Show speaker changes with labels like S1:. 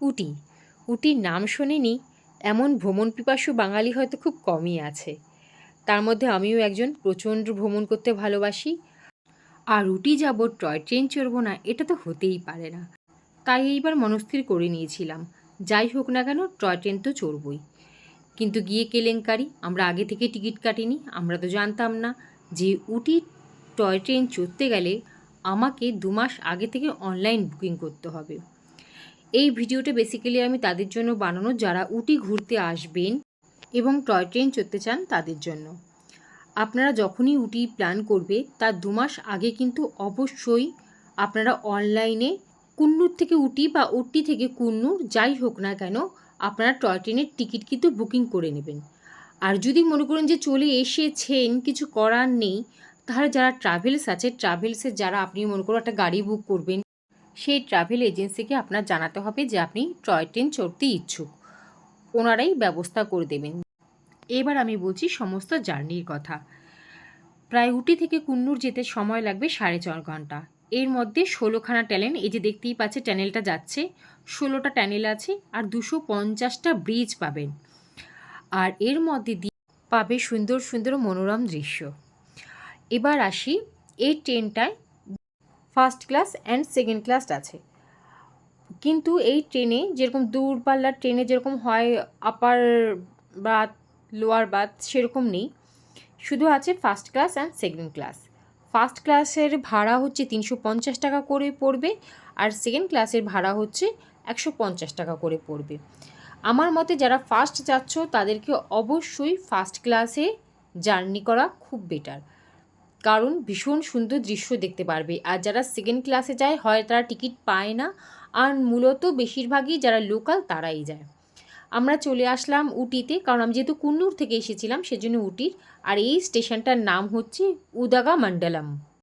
S1: উটি। উটির নাম শোনেনি, এমন ভ্রমণ পিপাসু বাঙালি হয়তো খুব কমই আছে। তার মধ্যে আমিও একজন প্রচণ্ড ভ্রমণ করতে ভালোবাসি। আর উটি যাব টয় ট্রেন চড়বো না, এটা তো হতেই পারে না। তাই এইবার মনস্থির করে নিয়েছিলাম, যাই হোক না কেন টয় ট্রেন তো চড়বই। কিন্তু গিয়ে কেলেঙ্কারি, আমরা আগে থেকে টিকিট কাটিনি, আমরা তো জানতাম না যে উটি টয় ট্রেন চড়তে গেলে আমাকে দু মাস আগে থেকে অনলাইন বুকিং করতে হবে। এই ভিডিওটা বেসিক্যালি আমি তাদের জন্য বানানো, যারা উটি ঘুরতে আসবেন এবং টয় ট্রেন চড়তে চান তাদের জন্য। আপনারা যখনই উটি প্ল্যান করবে, তার দু মাস আগে কিন্তু অবশ্যই আপনারা অনলাইনে কুন্নুর থেকে উটি বা উটি থেকে কুন্নুর, যাই হোক না কেন, আপনারা টয় ট্রেনের টিকিট কিন্তু বুকিং করে নেবেন। আর যদি মনে করেন যে চলে এসেছেন, কিছু করার নেই, তাহলে যারা ট্রাভেলস আছে ট্রাভেলসের যারা আপনি মনে করুন একটা গাড়ি বুক করবেন সেই ট্রাভেল এজেন্সিকে আপনার জানাতে হবে যে আপনি টয় ট্রেন চড়তে ইচ্ছুক। ওনারাই ব্যবস্থা করে দেবেন। এবার আমি বলছি সমস্ত জার্নির কথা। প্রায় উটি থেকে কুন্নুর যেতে সময় লাগবে সাড়ে চার ঘণ্টা। এর মধ্যে ষোলোখানা ট্যানেল এই যে দেখতেই পাচ্ছে ট্যানেলটা যাচ্ছে, ষোলোটা ট্যানেল আছে আর দুশো পঞ্চাশটা ব্রিজ পাবেন। আর এর মধ্যে দিয়ে পাবে সুন্দর সুন্দর মনোরম দৃশ্য। এবার আসি এই ট্রেনটায় first class and second class আছে। কিন্তু এই ট্রেনে যেরকম দূরপাল্লার ট্রেনে যেরকম হয় আপার বাথ লোয়ার বাথ সেরকম নেই। শুধু আছে first class and second class first ক্লাসের ভাড়া হচ্ছে তিনশো পঞ্চাশ টাকা করে পড়বে আর সেকেন্ড ক্লাসের ভাড়া হচ্ছে একশো পঞ্চাশ টাকা করে পড়বে। আমার মতে যারা ফার্স্ট যাচ্ছ তাদেরকে অবশ্যই ফার্স্ট ক্লাসে জার্নি করা খুব বেটার কারণ ভীষণ সুন্দর দৃশ্য দেখতে পারবে। আর যারা সেকেন্ড ক্লাসে যায়, হয় তারা টিকিট পায় না। আর মূলত বেশিরভাগই যারা লোকাল তারাই যায়। আমরা চলে আসলাম উটিতে, কারণ আমি যেহেতু কুন্নুর থেকে এসেছিলাম, সেজন্য উটির। আর এই স্টেশনটার নাম হচ্ছে উদাগা মণ্ডলম